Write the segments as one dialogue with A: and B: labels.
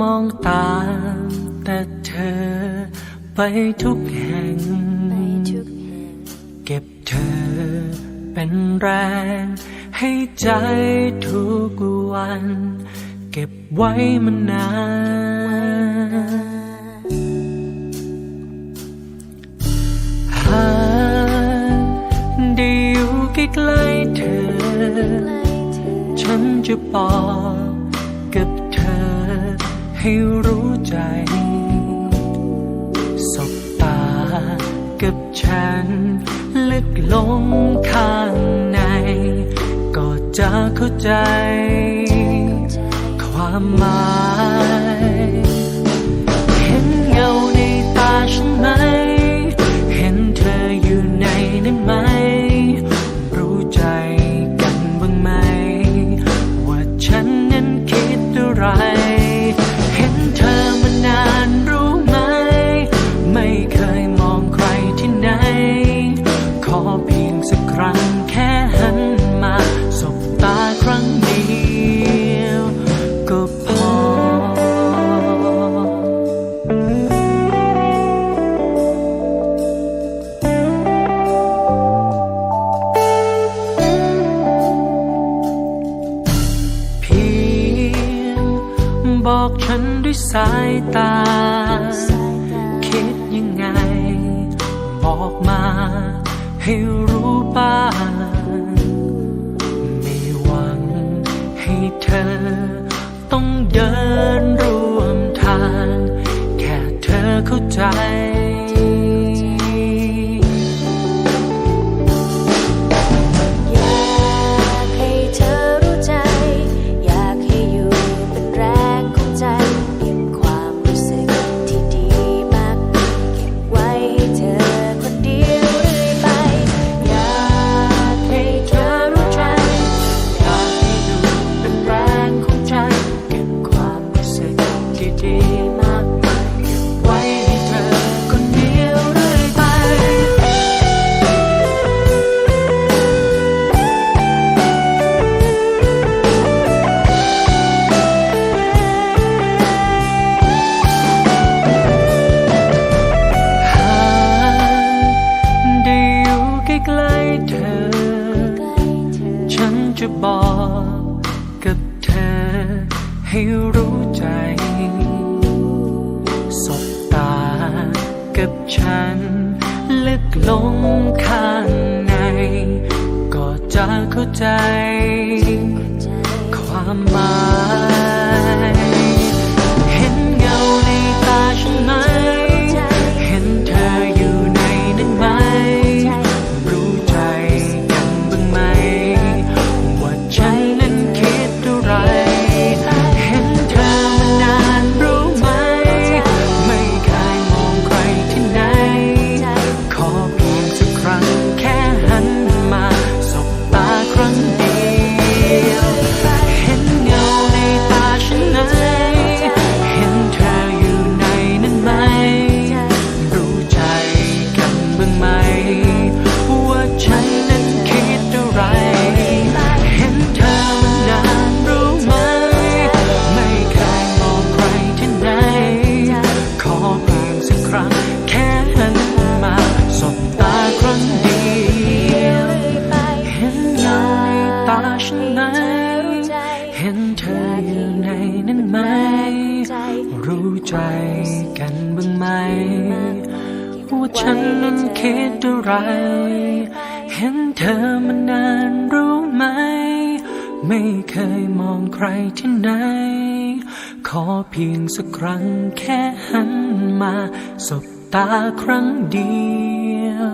A: มองตามแต่เธอ
B: ไปทุกแห่ง
A: เก็บเธอเป็นแรง ให้ใจทุกวัน เก็บไว้มานานหากได้อยู่ใกล้เธอ ฉันจะบอกกับ ให้รู้ใจ สบตากับฉัน ลึกลงข้างใน ก็จะเข้าใจ
B: ใจ
A: ความหมาย บอกฉันด้วยสายตา
B: สายตา
A: คิดยังไง บอกมา ให้รู้บ้างไม่หวังให้เธอต้องเดิน ฉันจะบอกกับเธอให้รู้ใจ สบตากับฉัน ลึกลงข้างใน ก็จะเข้าใจ
B: ใจ
A: ความหมาย ใจกันบ้างไหมว่าฉันนั้นคิดอะไร เห็นเธอมานานรู้ไหม ไม่เคยมองใครที่ไหน ขอเพียงสักครั้งแค่หันมาสบตาครั้งเดียว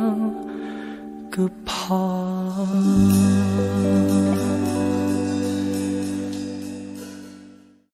A: ก็พอ